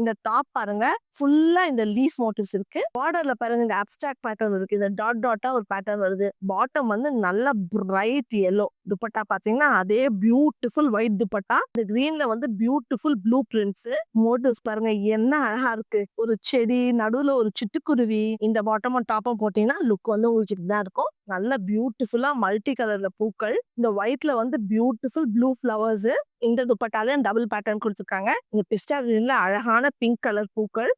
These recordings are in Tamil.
இந்த டாப் பாருங்க. ஃபுல்லா இந்த லீஃப் மோட்டிவ்ஸ் இருக்கு. பார்டர்ல பாருங்க இந்த அப்டாக் பேட்டர்ன் இருக்கு. இந்த டாட் டாட்டா ஒரு பேட்டர்ன் வருது. பாட்டம் வந்து நல்ல பிரைட் எல்லோ துப்பட்டா பாத்தீங்கன்னா அதே பியூட்டிஃபுல் ஒயிட் துப்பட்டா. இந்த கிரீன்ல வந்து பியூட்டிஃபுல் ப்ளூ பிரிண்ட்ஸ் மோட்டிவ்ஸ் பாருங்க என்ன அழகா இருக்கு. ஒரு செடி நடுவுல ஒரு சிட்டுக்குருவி இந்த பாட்டமும் டாப்பும் போட்டீங்கன்னா லுக் வந்து உங்களுக்கு தான் இருக்கும். நல்ல பியூட்டிஃபுல்லா மல்டி கலர்ல பூக்கள். இந்த ஒயிட்ல வந்து பியூட்டிஃபுல் ப்ளூ ஃபிளவர்ஸ் இந்த துப்பட்டாலே டபுள் பேட்டர்ன் கொடுத்துருக்காங்க. இந்த பிஸ்டா கிரீன்ல அழகான பிங்க் கலர் பூக்கள்.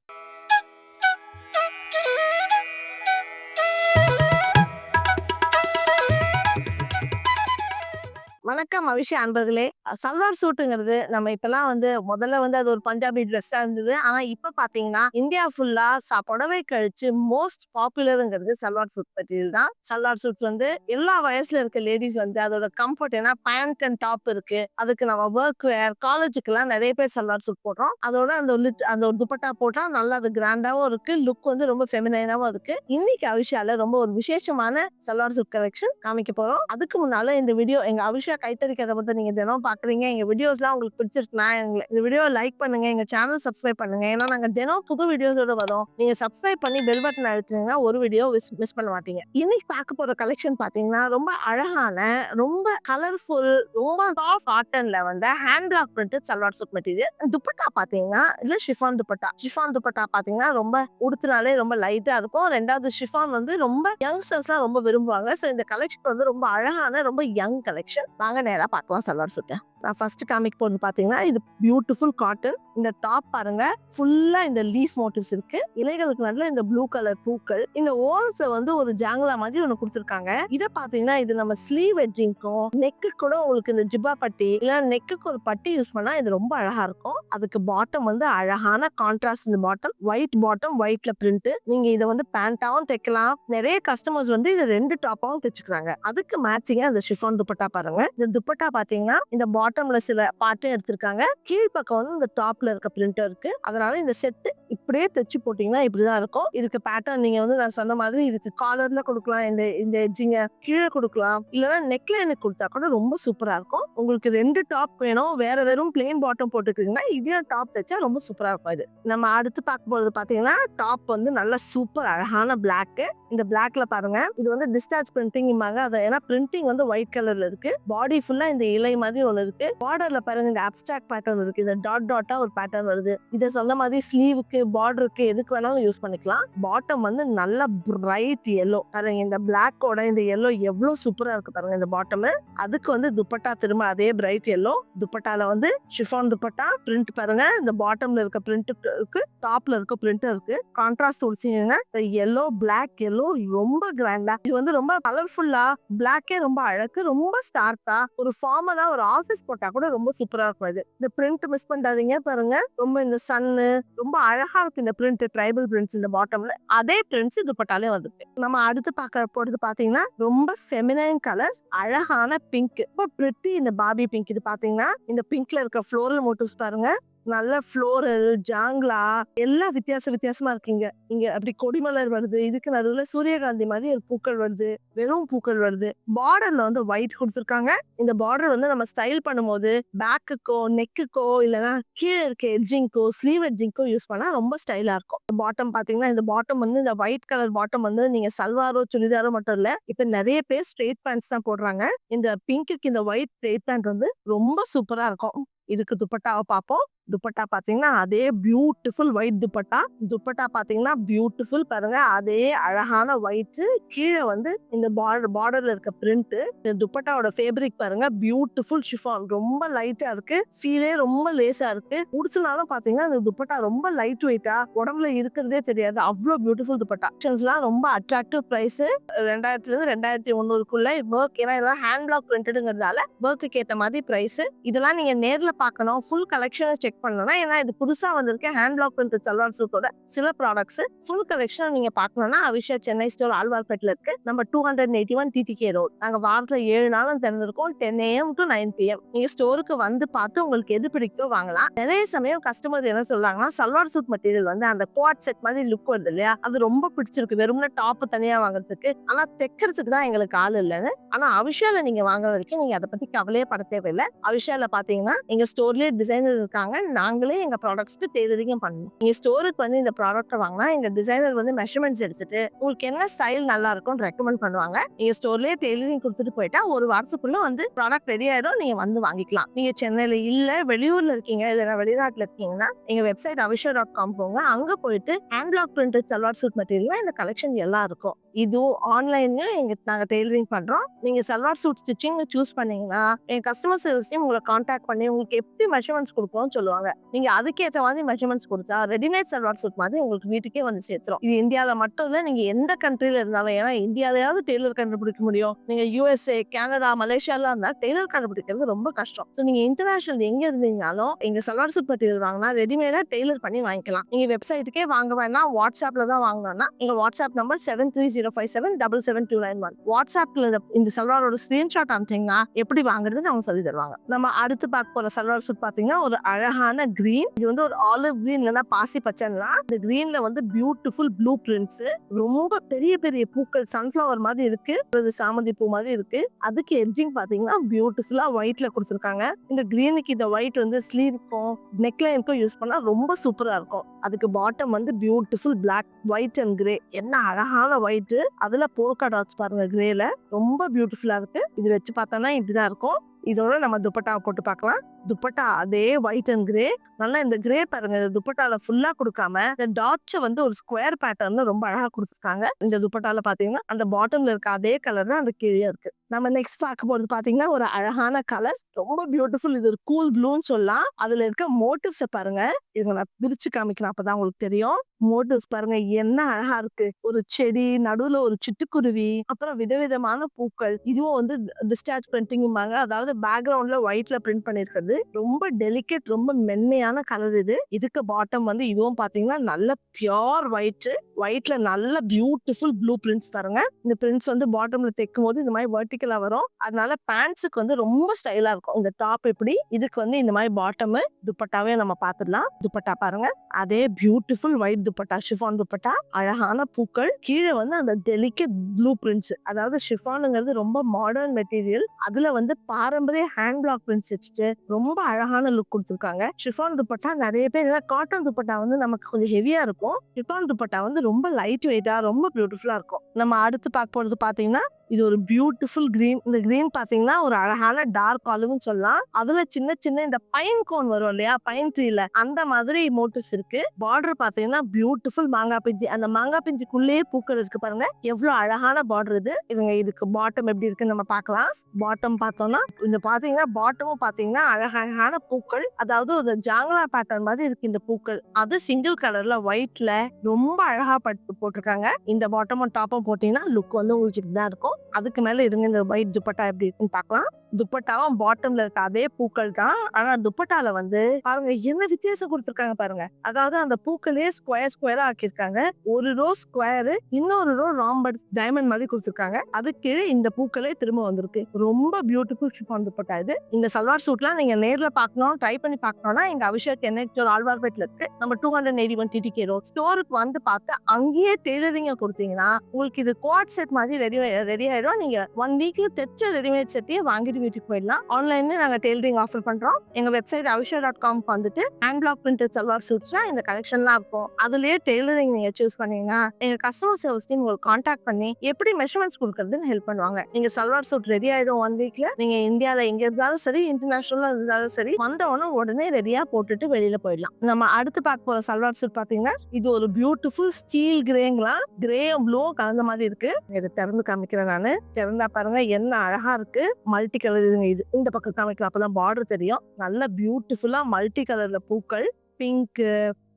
வணக்கம் அவிஷா அன்பர்களே. சல்வார் சூட்டுங்கிறது நம்ம இப்பெல்லாம் வந்து முதல்ல வந்து அது ஒரு பஞ்சாபி ட்ரெஸ்ஸா இருந்தது. ஆனா இப்ப பாத்தீங்கன்னா இந்தியா ஃபுல்லா புடவை கழிச்சு மோஸ்ட் பாப்புலருங்கிறது சல்வார் சூட் பற்றியது தான். சல்வார் சூட் வந்து எல்லா வயசுல இருக்க லேடிஸ் வந்து அதோட கம்ஃபர்ட் ஏன்னா பேண்ட் அண்ட் டாப் இருக்கு. அதுக்கு நம்ம ஒர்க் வேர் காலேஜுக்கு எல்லாம் நிறைய பேர் சல்வார் சூட் போடுறோம். அதோட அந்த அந்த ஒரு துப்பட்டா போட்டா நல்லா அது கிராண்டாவும் இருக்கு. லுக் வந்து ரொம்ப ஃபெமினைனாவும் இருக்கு. இன்னைக்கு அவிஷால ரொம்ப ஒரு விசேஷமான சல்வார் சூட் கலெக்ஷன் காமிக்க போறோம். அதுக்கு முன்னால இந்த வீடியோ எங்க அவிஷா கைத்தறி அதை பற்றி நீங்கள் தினம் பார்க்குறீங்க எங்கள் வீடியோஸ்லாம் உங்களுக்கு பிடிச்சிருக்குன்னா எங்களை இந்த வீடியோ லைக் பண்ணுங்க எங்கள் சேனல் சப்ஸ்கிரைப் பண்ணுங்க. ஏன்னா நாங்கள் தினம் புது வீடியோஸோட வரோம். நீங்கள் சப்ஸ்கிரைப் பண்ணி பெல் பட்டன் அழுத்தினீங்கன்னா ஒரு வீடியோ மிஸ் பண்ண மாட்டீங்க. இன்னைக்கு பார்க்க போகிற கலெக்ஷன் பார்த்தீங்கன்னா ரொம்ப அழகான ரொம்ப கலர்ஃபுல் ரொம்ப சாஃப்ட் காட்டனில் வந்து hand block printed salwar suit material dupatta பார்த்தீங்கன்னா இல்லை ஷிஃபான் துப்பட்டா. ஷிஃபான் துப்பட்டா பார்த்தீங்கன்னா ரொம்ப உடுத்தினாலே ரொம்ப லைட்டாக இருக்கும். ரெண்டாவது ஷிஃபான் வந்து ரொம்ப யங்ஸ்டர்ஸ்லாம் ரொம்ப விரும்புவாங்க. ஸோ இந்த கலெக்ஷன் வந்து ரொம்ப அழகான ரொம்ப யங் கலெக்ஷன் வாங்க நேராக பார்க்கலாம் சல்வார் சூட்டை நான் ஃபர்ஸ்ட் காமிக் போறது பாத்தீங்கன்னா இது பியூட்டிஃபுல் காட்டன் இந்த டாப் பாருங்க ஃபுல்லா இந்த லீஃப் மோட்டிவ்ஸ் இருக்கு. இலைகளுக்கு நடுவில் இந்த ப்ளூ கலர் பூக்கள். இந்த ஓல்ஸ்ல வந்து ஒரு ஜாங்லா மாதிரி ஒன்று கொடுத்துருக்காங்க. இதை பாத்தீங்கன்னா இது நம்ம ஸ்லீவ் வெட்டிங்க்கும் நெக்கு கூட உங்களுக்கு இந்த ஜிப்பா பட்டி இல்ல நெக்குக்கு ஒரு பட்டி யூஸ் பண்ணா இது ரொம்ப அழகா இருக்கும். அதுக்கு பாட்டம் வந்து அழகான கான்ட்ராஸ்ட் இந்த பாட்டம் ஒயிட் பாட்டம் ஒயிட்ல பிரிண்ட் நீங்க இதை வந்து பேண்டாவும் தைக்கலாம். நிறைய கஸ்டமர்ஸ் வந்து இது ரெண்டு டாப்பாவும் தைச்சுக்கிறாங்க. அதுக்கு மேட்சிங்கா இந்த ஷிஃபான் துப்பட்டா பாருங்க. இந்த துப்பட்டா பாத்தீங்கன்னா இந்த பாட்டம்ல சில பாட்டும் எடுத்திருக்காங்க. கீழ்ப்பக்கம் வந்து இந்த டாப்ல இருக்க பிரிண்டர் இருக்கு. அதனால இந்த செட்டு இப்படியே தைச்சு போட்டீங்கன்னா இப்படிதான் இருக்கும். இதுக்கு பேட்டர்ன் நீங்க வந்து நான் சொன்ன மாதிரி இதுக்கு காலர்ல கொடுக்கலாம் இந்த இந்த எஜ்ஜிங்க கீழே கொடுக்கலாம். இல்லைன்னா நெக்லைனுக்கு கொடுத்தா கூட ரொம்ப சூப்பரா இருக்கும். உங்களுக்கு ரெண்டு டாப் வேணும். வேற வெறும் பிளெயின் பாட்டம் போட்டுக்கிறீங்கன்னா இதே டாப் தைச்சா ரொம்ப சூப்பரா இருக்கும் இது. நம்ம அடுத்து பார்க்க போறது பாத்தீங்கன்னா டாப் வந்து நல்ல சூப்பர் அழகான பிளாக் இந்த பிளாக்ல பாருங்க. இது வந்து டிஸ்டார்ஜ் பிரிண்டிங் அது ஏன்னா பிரிண்டிங் வந்து ஒயிட் கலர்ல இருக்கு. பாடி ஃபுல்லா இந்த இலை மாதிரி ஒன்று இருக்கு. பார்டர்ல பாருங்க இந்த அப்டாக் பேட்டர்ன் இருக்கு. இந்த டாட் டாட்டா ஒரு பேட்டர்ன் வருது. இதை சொன்ன மாதிரி ஸ்லீவுக்கு பார்டருக்கு எதுக்கு வேணாலும் யூஸ் பண்ணிக்கலாம். பாட்டம் வந்து நல்ல பிரைட் எல்லோ பாருங்க இந்த பிளாக்கோட இந்த எல்லோ எவ்வளவு சூப்பரா இருக்கு பாருங்க இந்த பாட்டம் அதுக்கு வந்து துப்பட்டா திரும்ப அதே பிரைட் எல்லோ துப்பட்டால வந்து ஷிஃபான் துப்பட்டா பிரிண்ட் பாருங்க. இந்த பாட்டம்ல இருக்க பிரிண்ட் இருக்கு டாப்ல இருக்க பிரிண்ட் இருக்கு. கான்ட்ராஸ்ட் முடிச்சீங்கன்னா எல்லோ பிளாக் எல்லோ ரொம்ப கிராண்டா இது வந்து ரொம்ப கலர்ஃபுல்லா பிளாக்கே ரொம்ப அழகு ரொம்ப ஸ்டார்க்கா ஒரு ஃபார்மலா ஒரு ஆஃபீஸ் போட்டா கூட ரொம்ப சூப்பரா இருக்கும் இது இந்த பிரிண்ட் மிஸ் பண்ணாதீங்க பாருங்க. ரொம்ப இந்த சன்னு ரொம்ப அழகா இருக்கு இந்த பிரிண்ட் ட்ரைபல் பிரிண்ட்ஸ் இந்த பாட்டம்ல அதே பிரிண்ட்ஸ் துப்பட்டாலே வந்துருக்கு நம்ம அடுத்து பார்க்க போகிறது பாத்தீங்கன்னா ரொம்ப ஃபெமினைன் கலர் அழகான பிங்க் ரொம்ப பிரிட்டி இந்த பாபி பிங்க் இது பாத்தீங்கன்னா இந்த பிங்க்ல இருக்க ஃப்ளோரல் மோட்டிவ்ஸ் பாருங்க. நல்ல ஃப்ளோரல் ஜாங்லா எல்லாம் வித்தியாச வித்தியாசமா இருக்குங்க. இங்க அப்படி கொடிமலர் வருது இதுக்கு நடுவுல சூரியகாந்தி மாதிரி ஒரு பூக்கள் வருது வெறும் பூக்கள் வருது. பார்டர்ல வந்து ஒயிட் கொடுத்துருக்காங்க. இந்த பார்டர் வந்து நம்ம ஸ்டைல் பண்ணும்போது பேக்குக்கோ நெக்குக்கோ இல்லைன்னா கீழே இருக்க எட்ஜிங்கோ ஸ்லீவ் எட்ஜிங்கோ யூஸ் பண்ணா ரொம்ப ஸ்டைலா இருக்கும். பாட்டம் பாத்தீங்கன்னா இந்த பாட்டம் வந்து இந்த ஒயிட் கலர் பாட்டம் வந்து நீங்க சல்வாரோ சுடிதாரோ மட்டும் இல்ல இப்ப நிறைய பேர் ஸ்ட்ரெயிட் பேண்ட்ஸ் தான் போடுறாங்க. இந்த பிங்க்குக்கு இந்த ஒயிட் ஸ்ட்ரெயிட் பேண்ட் வந்து ரொம்ப சூப்பரா இருக்கும். இதுக்கு துப்பட்டாவை பார்ப்போம் துப்பட்டா பார்த்தீங்கன்னா அதே பியூட்டிஃபுல் ஒயிட் துப்பட்டா. துப்பட்டா பார்த்தீங்கன்னா பியூட்டிஃபுல் பாருங்க. அதே அழகான ஒயிட் கீழே வந்து இந்த பார்டர் பார்டர்ல இருக்க பிரிண்ட் இந்த துப்பட்டாவோட ஃபேப்ரிக் பாருங்க. பியூட்டிஃபுல் ஷிஃபான் ரொம்ப லைட்டா இருக்கு. ஃபீலே ரொம்ப லேசா இருக்கு. உடுத்துனாலும் பார்த்தீங்கன்னா இந்த துப்பட்டா ரொம்ப லைட் வெயிட்டா உடம்புல இருக்கிறதே தெரியாது. அவ்வளோ பியூட்டிஃபுல் துப்பட்டா. ஆப்ஷன்ஸ்லாம் ரொம்ப அட்ராக்டிவ் ப்ரைஸ் ரெண்டாயிரத்துல இருந்து ரெண்டாயிரத்தி ஒன்னூறுக்குள்ள ஒர்க் ஏன்னா இதெல்லாம் ஹேண்ட் பிளாக் பிரிண்டடுங்கிறதால ஒர்க்குக்கு ஏற்ற மாதிரி ப்ரைஸ் இதெல்லாம் நீங்க நேரில் பார்க்கணும் ஃபுல் கலெக்ஷனை செக் பண்ணணும்னா ஏன்னா இது புதுசாக வந்திருக்கு. ஹேண்ட் பிளாக் பிரிண்ட் சல்வார் சூட்டோட சில ப்ராடக்ட்ஸ் ஃபுல் கலெக்ஷன் நீங்கள் பார்க்கணும்னா அவிஷா சென்னை ஸ்டோர் ஆழ்வார்பேட்டில் இருக்கு. நம்ம two hundred eighty one TTK road நாங்கள் வாரத்தில் ஏழு நாளும் திறந்திருக்கோம். Ten AM to nine PM நீங்கள் ஸ்டோருக்கு வந்து பார்த்து உங்களுக்கு எது பிடிக்கோ வாங்கலாம். நிறைய சமயம் கஸ்டமர் என்ன சொல்றாங்கன்னா சல்வார் சூட் மெட்டீரியல் வந்து அந்த குவாட் செட் மாதிரி லுக் வருது இல்லையா? அது ரொம்ப பிடிச்சிருக்கு. வெறும்னா டாப் தனியா வாங்குறதுக்கு. ஆனா தைக்கிறதுக்கு தான் எங்களுக்கு ஆள் இல்லைன்னு. ஆனா அவிஷால நீங்க வாங்குற வரைக்கும் நீங்க அதை பத்தி கவலையே பட தேவையில்லை. அவிஷால பாத்தீங்கன்னா நீங்க எங்கள் ஸ்டோர்லேயே டிசைனர் இருக்காங்க. நாங்களே எங்கள் ப்ராடக்ட்ஸ்க்கு டெய்லரிங்கும் பண்ணுவோம் எங்கள் ஸ்டோருக்கு வந்து இந்த ப்ராடக்ட்டை வாங்கினா எங்கள் டிசைனர் வந்து மெஷர்மெண்ட்ஸ் எடுத்துட்டு உங்களுக்கு என்ன ஸ்டைல் நல்லா இருக்கும்னு ரெக்கமெண்ட் பண்ணுவாங்க. நீங்கள் ஸ்டோர்லேயே டெய்லரிங் கொடுத்துட்டு போயிட்டா ஒரு வாரத்துக்குள்ளே வந்து ப்ராடக்ட் ரெடி ஆகிடும் நீங்கள் வந்து வாங்கிக்கலாம். நீங்கள் சென்னையில் இல்லை வெளியூரில் இருக்கீங்க இல்லைனா வெளிநாட்டில் இருக்கீங்கன்னா எங்கள் வெப்சைட் அவிஷா டாட் காம் போங்க. அங்கே போயிட்டு hand block printed salwar suit material இந்த கலெக்ஷன் எல்லாம் இருக்கும். இதுவும் ஆன்லைன்லயும் எங்க நாங்க டெய்லரிங் பண்றோம். நீங்க சல்வார் சூட் ஸ்டிச்சிங் சூஸ் பண்ணீங்கன்னா எங்க கஸ்டமர் சர்வீஸையும் உங்களை காண்டாக்ட் பண்ணி உங்களுக்கு எப்படி மெஷர்மெண்ட்ஸ் கொடுப்போம்னு சொல்லுவாங்க. நீங்க அதுக்கேற்ற மாதிரி மெஷர்மெண்ட்ஸ் கொடுத்தா ரெடிமேட் சல்வார் சூட் மாதிரி உங்களுக்கு வீட்டுக்கே வந்து சேர்த்துரும். இது இந்தியாவில் மட்டும் இல்ல நீங்க எந்த கண்ட்ரில இருந்தாலும் ஏன்னா இந்தியாவிலேயாவது டெய்லர் கண்டுபிடிக்க முடியும். நீங்க யூஎஸ்ஏ கனடா மலேசியால இருந்தா டெய்லர் கண்டுபிடிக்கிறது ரொம்ப கஷ்டம். ஸோ நீங்க இன்டர்நேஷனல் எங்க இருந்தீங்கனாலும் எங்க சல்வார் சூட் மெட்டீரியல் வாங்கினா ரெடிமேடா டெய்லர் பண்ணி வாங்கிக்கலாம். நீங்க வெப்சைட்டுக்கே வாங்க வேணா வாட்ஸ்அப்ல தான் வாங்கணும்னா எங்க WhatsApp number seven three zero five seven double seven two nine one வாட்ஸ்அப்ல இந்த- இந்த சல்வாரோட ஸ்கிரீன்ஷாட் அனுப்பிச்சிங்கன்னா எப்படி வாங்குறதுன்னு அவங்க சொல்லி தருவாங்க. நம்ம அடுத்து பார்க்க போற சல்வார் சூட் பாத்தீங்கன்னா ஒரு அழகான கிரீன் இது வந்து ஒரு ஆலிவ் கிரீன் இல்லைன்னா பாசி பச்சைன்னா இந்த கிரீன்ல வந்து பியூட்டிஃபுல் ப்ளூ பிரிண்ட்ஸ் ரொம்ப பெரிய பெரிய பூக்கள் சன்ஃபிளவர் மாதிரி இருக்கு. அது சாமந்தி பூ மாதிரி இருக்கு. அதுக்கு எட்ஜிங் பாத்தீங்கன்னா பியூட்டிஃபுல்லா ஒயிட்ல கொடுத்துருக்காங்க. இந்த கிரீனுக்கு இந்த ஒயிட் வந்து ஸ்லீவ்க்கும் நெக்லைனுக்கும் யூஸ் பண்ணா ரொம்ப சூப்பரா இருக்கும். அதுக்கு பாட்டம் வந்து beautiful black white and grey என்ன அழகான ஒயிட் அதுல போர்க்கா டாட்ஸ் பாருங்க கிரேல ரொம்ப பியூட்டிஃபுல்லா இருக்கு. இது வச்சு பார்த்தோம்னா இப்படிதான் இருக்கும். இதோட நம்ம துப்பட்டாவை போட்டு பார்க்கலாம் துப்பட்டா அதே ஒயிட் அண்ட் கிரே நல்லா இந்த கிரே பாருங்க இந்த துப்பட்டால ஃபுல்லா கொடுக்காம இந்த டாட்ச வந்து ஒரு ஸ்கொயர் பேட்டர்ன்ல ரொம்ப அழகா கொடுத்துருக்காங்க. இந்த துப்பட்டால பாத்தீங்கன்னா அந்த பாட்டம்ல இருக்க அதே கலர் தான் அந்த கீழே இருக்கு. நம்ம நெக்ஸ்ட் பார்க்க போறது பாத்தீங்கன்னா ஒரு அழகான கலர் ரொம்ப பியூட்டிஃபுல் இது ஒரு கூல் ப்ளூன்னு சொல்லலாம். அதுல இருக்க மோட்டிவ்ஸை பாருங்க. இதை நான் பிரிச்சு காமிக்கிறேன் அப்பதான் உங்களுக்கு தெரியும். மோட்டிவ்ஸ் பாருங்க என்ன அழகா இருக்கு. ஒரு செடி நடுவுல ஒரு சிட்டுக்குருவி அப்புறம் விதவிதமான பூக்கள். இதுவும் வந்து டிஸ்டார்ஜ் பிரிண்டிங் அதாவது பேக்ரவுண்ட்ல ஒயிட்ல பிரிண்ட் பண்ணிருக்கிறது. ரொம்ப டெலிகேட் ரொம்ப மென்மையான கலர் இது. இதுக்கு பாட்டம் வந்து இதுவும் பாத்தீங்கன்னா நல்ல பியோர் ஒயிட் ஒயிட்ல நல்ல பியூட்டிஃபுல் ப்ளூ பிரிண்ட்ஸ் பாருங்க. இந்த பிரிண்ட்ஸ் வந்து பாட்டம்ல தைக்கும் போது இந்த மாதிரி வெர்டிக்கலா வரும். அதனால பேண்ட்ஸுக்கு வந்து ரொம்ப ஸ்டைலா இருக்கும். இந்த டாப் எப்படி இதுக்கு வந்து இந்த மாதிரி பாட்டம் துப்பட்டாவே நம்ம பார்த்துடலாம் துப்பட்டா பாருங்க. அதே beautiful white dupatta chiffon dupatta அழகான பூக்கள் கீழே வந்து அந்த டெலிகேட் ப்ளூ பிரிண்ட்ஸ் அதாவது ஷிஃபானுங்கிறது ரொம்ப மாடர்ன் மெட்டீரியல் அதுல வந்து பாரம்பரிய ஹேண்ட் பிளாக் பிரிண்ட்ஸ் வச்சுட்டு ரொம்ப அழகான லுக் கொடுத்துருக்காங்க. ஷிஃபான் துப்பட்டா நிறைய பேர் காட்டன் துப்பட்டா வந்து நமக்கு கொஞ்சம் ஹெவியா இருக்கும். ஷிஃபான் துப்பட்டா வந்து ரொம்ப லைட் வெயிட்டா ரொம்ப பியூட்டிஃபுல்லா இருக்கும். நம்ம அடுத்து பார்க்க போறது பாத்தீங்கன்னா இது ஒரு பியூட்டிஃபுல் கிரீன் இந்த கிரீன் பாத்தீங்கன்னா ஒரு அழகான டார்க் ஆலுன்னு சொல்லலாம். அதுல சின்ன சின்ன இந்த பைன் கோன் வரும் இல்லையா? பைன் ட்ரீல அந்த மாதிரி மோட்டிவ்ஸ் இருக்கு. பார்டர் பாத்தீங்கன்னா பியூட்டிஃபுல் மாங்காய் பிஞ்சு. அந்த மாங்காய் பிஞ்சுக்குள்ளேயே பூக்கள் இருக்கு பாருங்க எவ்வளவு அழகான பார்டர் இது. இதுங்க இதுக்கு பாட்டம் எப்படி இருக்குன்னு நம்ம பார்க்கலாம். பாட்டம் பார்த்தோம்னா இந்த பாத்தீங்கன்னா பாட்டமும் பாத்தீங்கன்னா அழகழகான பூக்கள். அதாவது ஒரு ஜாங்கலா பேட்டர்ன் மாதிரி இருக்கு இந்த பூக்கள். அது சிங்கிள் கலர்ல ஒயிட்ல ரொம்ப அழகா பட்டு போட்டிருக்காங்க. இந்த பாட்டமும் டாப்பும் போட்டீங்கன்னா லுக் வந்து உங்களுக்கு தான் இருக்கும். அதுக்கு மேலே இருங்க இந்த ஒயிட் துப்பட்டா எப்படி இருக்குன்னு பார்க்கலாம். துப்பட்டாவும் பாட்டம்ல இருக்க அதே பூக்கள் தான். ஆனா துப்பட்டால வந்து பாருங்க என்ன வித்தியாசம் கொடுத்துருக்காங்க பாருங்க. அதாவது அந்த பூக்களே ஸ்கொயர் ஸ்கொயரா ஆக்கியிருக்காங்க. ஒரு ரோ ஸ்கொயர் இன்னொரு ரோ ராம்பர் டைமண்ட் மாதிரி கொடுத்துருக்காங்க. அது கீழே இந்த பூக்களே திரும்ப வந்திருக்கு. ரொம்ப பியூட்டிஃபுல் ஷிஃபான் துப்பட்டா இது. இந்த சல்வார் சூட்லாம் நீங்க நேர்ல பார்க்கணும் ட்ரை பண்ணி பார்க்கணும்னா எங்க அபிஷேக் என்ன ஆழ்வார்பேட்ல இருக்கு. நம்ம two hundred eighty one TTK road ஸ்டோருக்கு வந்து பார்த்து அங்கேயே டெய்லரிங்க கொடுத்தீங்கன்னா உங்களுக்கு இது குவாட் செட் மாதிரி ரெடி ரெடியாக ஆயிடும் நீங்க ஒன் வீக்ல தைச்ச ரெடிமேட் செட்டையே வாங்கிட்டு வீட்டுக்கு போயிடலாம். ஆன்லைன்ல நாங்க டெய்லரிங் ஆஃபர் பண்றோம். எங்க வெப்சைட் அவிஷா டாட் காம் வந்துட்டு ஹேண்ட் பிளாக் பிரிண்டட் சல்வார் சூட்ஸ்லாம் இந்த கலெக்ஷன்லாம் இருக்கும். அதுலயே டெய்லரிங் நீங்க சூஸ் பண்ணீங்கன்னா எங்க கஸ்டமர் சர்வீஸ் டீம் உங்களுக்கு காண்டாக்ட் பண்ணி எப்படி மெஷர்மெண்ட்ஸ் கொடுக்கறதுன்னு ஹெல்ப் பண்ணுவாங்க. நீங்க சல்வார் சூட் ரெடி ஆயிடும் ஒன் வீக்ல நீங்க இந்தியால எங்க இருந்தாலும் சரி இன்டர்நேஷனலா இருந்தாலும் சரி வந்தவொடனே உடனே ரெடியா போட்டுட்டு வெளியில போயிடலாம். நம்ம அடுத்து பார்க்க போற சல்வார் சூட் பாத்தீங்கன்னா இது ஒரு பியூட்டிஃபுல் ஸ்டீல் கிரேங்களா கிரே ப்ளூ கலந்த மாதிரி இருக்கு. இதை திறந்து காமிக்கிறேன் நானு. திறந்தா பாருங்க என்ன அழகா இருக்கு. மல்டி கலர் இதுங்க இது. இந்த பக்கம் காமிக்கலாம் அப்பதான் பார்டர் தெரியும். நல்ல பியூட்டிஃபுல்லா மல்டி கலர்ல பூக்கள். பிங்க்கு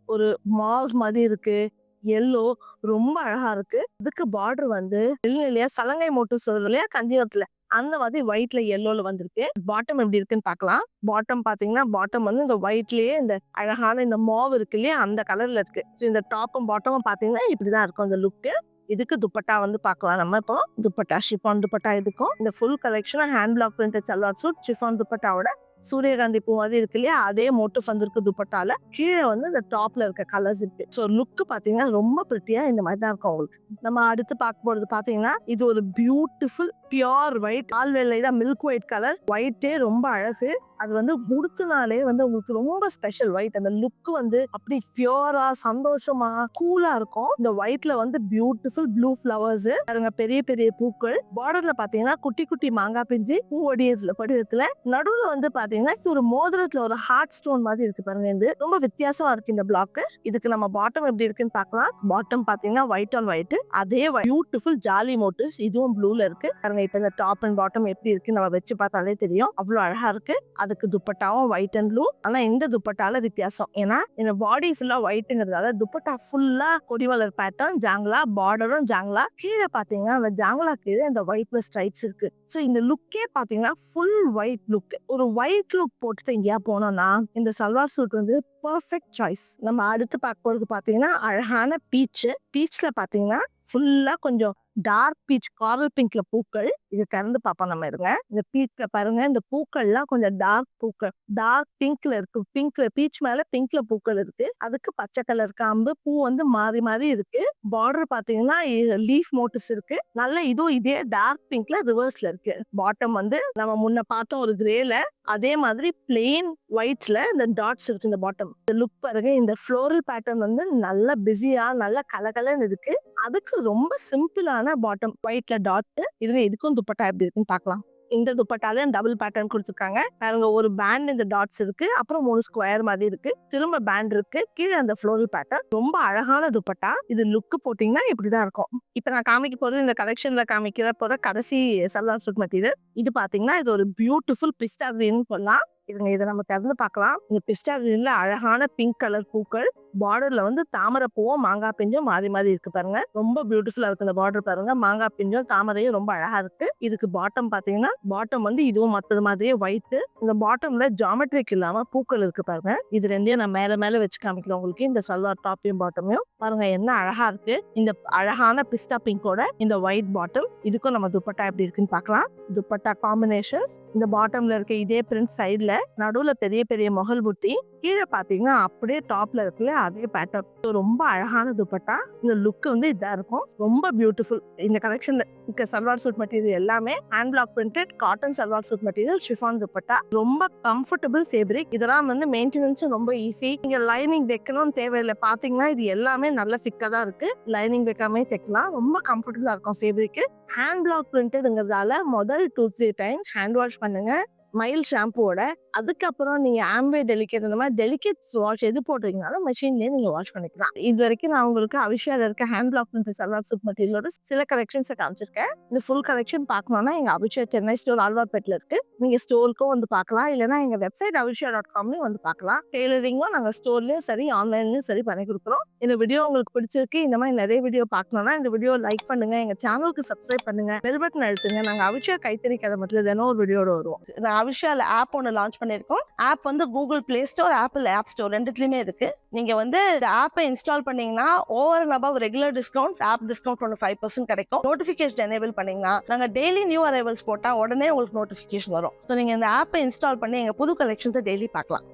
ஒரு மாஸ் மாதிரி இருக்கு. எல்லோ ரொம்ப அழகா இருக்கு. இதுக்கு பார்டர் வந்து இல்லையா சலங்கை மோட்டு சொல்றது இல்லையா? கஞ்சிகத்துல அந்த மாதிரி ஒயிட்ல எல்லோல வந்திருக்கு. பாட்டம் எப்படி இருக்குன்னு பார்க்கலாம். பாட்டம் பாத்தீங்கன்னா பாட்டம் வந்து இந்த ஒயிட்லயே இந்த அழகான இந்த மாவு இருக்கு இல்லையா? அந்த கலர்ல இருக்கு. இந்த டாப்பும் பாட்டமும் பாத்தீங்கன்னா இப்படிதான் இருக்கும் அந்த லுக்கு இதுக்கு துப்பட்டா வந்து பார்க்கலாம் நம்ம இப்போ துப்பட்டா ஷிஃபான் துப்பட்டா இதுக்கும் இந்த full collection hand block printed salwar suit chiffon துப்பட்டாவோட சூரியகாந்தி பூ மாதிரி இருக்கு இல்லையா? அதே மோட்டிவ் வந்திருக்கு துப்பட்டால. கீழே வந்து இந்த டாப்ல இருக்க கலர்ஸ் இருக்கு. ஸோ லுக்கு பாத்தீங்கன்னா ரொம்ப பிரிட்டியா இந்த மாதிரி தான் இருக்கும் உங்களுக்கு. நம்ம அடுத்து பார்க்க போறது பாத்தீங்கன்னா இது ஒரு பியூட்டிஃபுல் பியோர் ஒயிட் ஆல் வெள்ளை தான் மில்க் ஒயிட் கலர் ஒயிட்டே ரொம்ப அழகு. அது வந்து முடிச்சனாலே வந்து உங்களுக்கு ரொம்ப ஸ்பெஷல் ஒயிட் அந்த லுக் வந்து அப்படி பியூரா சந்தோஷமா கூலா இருக்கும். இந்த ஒயிட்ல வந்து பியூட்டிஃபுல் ப்ளூ ஃபிளவர்ஸ் பாருங்க பெரிய பெரிய பூக்கள். பார்டர்ல பாத்தீங்கன்னா குட்டி குட்டி மாங்காய் பிஞ்சு பூ ஒடியதுல படிவத்துல நடுவுல வந்து பாத்தீங்கன்னா இது ஒரு மோதிரத்துல ஒரு ஹார்ட் ஸ்டோன் மாதிரி இருக்கு பாருங்க இது. ரொம்ப வித்தியாசமா இருக்கு இந்த பிளாக் இதுக்கு நம்ம பாட்டம் எப்படி இருக்குன்னு பார்க்கலாம். பாட்டம் பாத்தீங்கன்னா ஒயிட் ஆன் ஒயிட் அதே பியூட்டிஃபுல் ஜாலி மோட்டிவ்ஸ் இதுவும் ப்ளூல இருக்கு. பாருங்க இப்ப இந்த டாப் அண்ட் பாட்டம் எப்படி இருக்கு நம்ம வச்சு பார்த்தாலே தெரியும். அவ்வளவு அழகா இருக்கு. அதுக்கு துப்பட்டாவும் ஒயிட் அண்ட் ப்ளூ ஆனா இந்த துப்பட்டால வித்தியாசம்? ஏன்னா இந்த பாடி ஃபுல்லா ஒயிட்ங்கிறதால துப்பட்டா ஃபுல்லா கொடிவலர் பேட்டர்ன் ஜாங்லா பார்டரும் ஜாங்லா கீழே பாத்தீங்கன்னா அந்த ஜாங்லா கீழே இந்த ஒயிட்ல ஸ்ட்ரைப்ஸ் இருக்கு. ஸோ இந்த லுக்கே பாத்தீங்கன்னா ஃபுல் ஒயிட் லுக் ஒரு ஒயிட் லுக் போட்டுட்டு எங்கேயா போனோம்னா இந்த சல்வார் சூட் வந்து பர்ஃபெக்ட் சாய்ஸ் நம்ம அடுத்து பார்க்க போகிறது பார்த்தீங்கன்னா அழகான பீச் பீச்ல பாத்தீங்கன்னா ஃபுல்லா கொஞ்சம் டார்க் பீச் காரல் பிங்க்ல பூக்கள். இது திறந்து பார்ப்போம் நம்ம இருங்க இந்த பீச்ல பாருங்க இந்த பூக்கள்லாம் கொஞ்சம் டார்க் பூக்கள் டார்க் பிங்க்ல இருக்கு. பிங்க்ல பீச் மேல பிங்க்ல பூக்கள் இருக்கு. அதுக்கு பச்சை கலர் காம்பு பூ வந்து மாறி மாறி இருக்கு. பார்டர் பாத்தீங்கன்னா லீஃப் மோட்டிவ்ஸ் இருக்கு. நல்ல இதுவும் இதே டார்க் பிங்க்ல ரிவர்ஸ்ல இருக்கு. பாட்டம் வந்து நம்ம முன்ன பார்த்தோம் ஒரு கிரேல அதே மாதிரி பிளெயின் ஒயிட்ல இந்த டாட்ஸ் இருக்கு இந்த பாட்டம் இந்த லுக் பாருங்க இந்த ஃப்ளோரல் பேட்டர்ன் வந்து நல்லா பிஸியா நல்லா கலகலன்னு இருக்கு. அதுக்கு ரொம்ப சிம்பிளான பாட்டம் ஒயிட்ல டாட் இதுல இதுக்கும் துப்பட்டா எப்படி இருக்குன்னு பார்க்கலாம் இந்த துப்பட்டால டபுள் பேட்டர்ன் கொடுத்துருக்காங்க. பாருங்க ஒரு பேண்ட் இந்த டாட்ஸ் இருக்கு. அப்புறம் மூணு ஸ்கொயர் மாதிரி இருக்கு. திரும்ப பேண்ட் இருக்கு. கீழே அந்த ஃப்ளோரல் பேட்டர்ன் ரொம்ப அழகான துப்பட்டா. இது லுக் போட்டீங்கன்னா இப்படிதான் இருக்கும். இப்ப நான் காமிக்க போறது இந்த கலெக்ஷன்ல காமிக்கிற போற கடைசி சல்லார் சூட் மத்தியது இது. பாத்தீங்கன்னா இது ஒரு பியூட்டிஃபுல் பிஸ்டா கிரீன் சொல்லலாம். இதுங்க இதை நம்ம திறந்து பார்க்கலாம் இந்த பிஸ்டா கிரீன்ல அழகான பிங்க் கலர் பூக்கள். பார்டர்ல வந்து தாமரை பூவும் மாங்காய் பிஞ்சும் மாறி மாறி இருக்கு பாருங்க. ரொம்ப பியூட்டிஃபுல்லா இருக்கு இந்த பார்டர் பாருங்க. மாங்காய் பிஞ்சும் தாமரையும் ரொம்ப அழகா இருக்கு. இதுக்கு பாட்டம் பாத்தீங்கன்னா பாட்டம் வந்து இதுவும் மற்றது மாதிரியே ஒயிட் இந்த பாட்டம்ல ஜாமெட்ரிக் இல்லாம பூக்கள் இருக்கு பாருங்க. இது ரெண்டையும் நான் மேல மேல வச்சு காமிக்கிறேன் உங்களுக்கு. இந்த சல்வார் டாப்பையும் பாட்டமையும் பாருங்க என்ன அழகா இருக்கு. இந்த அழகான பிஸ்டா பிங்கோட இந்த ஒயிட் பாட்டம் இதுக்கும் நம்ம துப்பட்டா எப்படி இருக்குன்னு பார்க்கலாம் துப்பட்டா காம்பினேஷன்ஸ் இந்த பாட்டம்ல இருக்க இதே பிரிண்ட் சைட்ல நடுவுல பெரிய பெரிய முகல் புட்டி. கீழே பாத்தீங்கன்னா அப்படியே டாப்ல இருக்குல்ல அதே பேட்டர்ன் ரொம்ப அழகான துப்பட்டா. இந்த லுக் வந்து இதா இருக்கும். ரொம்ப பியூட்டிஃபுல் இந்த கலெக்ஷன்ல இருக்க சல்வார் சூட் மெட்டீரியல் எல்லாமே hand block printed cotton salwar suit material chiffon dupatta. ரொம்ப கம்ஃபர்டபுள் ஃபேப்ரிக் இதெல்லாம் வந்து மெயின்டெனன்ஸும் ரொம்ப ஈஸி நீங்க லைனிங் வைக்கணும்னு தேவையில்லை. பாத்தீங்கன்னா இது எல்லாமே நல்ல திக்கா தான் இருக்கு. லைனிங் வைக்காம தைக்கலாம். ரொம்ப கம்ஃபர்டபுளா இருக்கும் ஃபேப்ரிக்கு ஹேண்ட் பிளாக் பிரிண்டடுங்கிறதால முதல் two three times hand wash பண்ணுங்க. மைல் ஷாம்புவோட அதுக்கப்புறம் நீங்க ஆம்பே டெலிகேட் இந்த மாதிரி டெலிகேட் வாஷ் எது போடுறீங்கனாலும் மெஷின்லயே நீங்க வாஷ் பண்ணிக்கலாம். இது வரைக்கும் நான் உங்களுக்கு அபிஷியால இருக்க hand block print salwar suit மெட்டீரியலோட சில கலெக்ஷன்ஸை காமிச்சிருக்கேன். இந்த ஃபுல் கலெக்ஷன் பார்க்கணும்னா எங்க அபிஷா சென்னை ஸ்டோர் ஆழ்வார்பேட்டில் இருக்கு. நீங்க ஸ்டோருக்கும் வந்து பார்க்கலாம். இல்லைன்னா எங்க வெப்சைட் அபிஷா டாட் காம்லயும் வந்து பார்க்கலாம். டெய்லரிங்கும் நாங்க ஸ்டோர்லயும் சரி ஆன்லைன்லயும் சரி பண்ணி கொடுக்குறோம். இந்த வீடியோ உங்களுக்கு பிடிச்சிருக்கு இந்த மாதிரி நிறைய வீடியோ பார்க்கணும்னா இந்த வீடியோ லைக் பண்ணுங்க. எங்க சேனலுக்கு சப்ஸ்கிரைப் பண்ணுங்க. பெல் பட்டன் அழுத்துங்க. நாங்க அவிஷா கைத்தறி கதை மட்டும் தினம் ஒரு வீடியோட வருவோம். நான் அவிஷால ஆப் ஒன்று லான்ச் பண்ணியிருக்கோம் ஆப் வந்து Google Play Store Apple App Store ரெண்டுத்துலையுமே இருக்கு. நீங்க வந்து இந்த ஆப்பை இன்ஸ்டால் பண்ணீங்கன்னா over and above regular discount app discount ஒன்று ஃபைவ் பர்சன்ட் கிடைக்கும். நோட்டிஃபிகேஷன் எனேபிள் பண்ணீங்கன்னா நாங்கள் டெய்லி நியூ அரைவல்ஸ் போட்டால் உடனே உங்களுக்கு நோட்டிஃபிகேஷன் வரும். ஸோ நீங்கள் இந்த ஆப்பை இன்ஸ்டால் பண்ணி எங்கள் புது கலெக்ஷன்ஸை டெய்லி பார்க்கலாம்.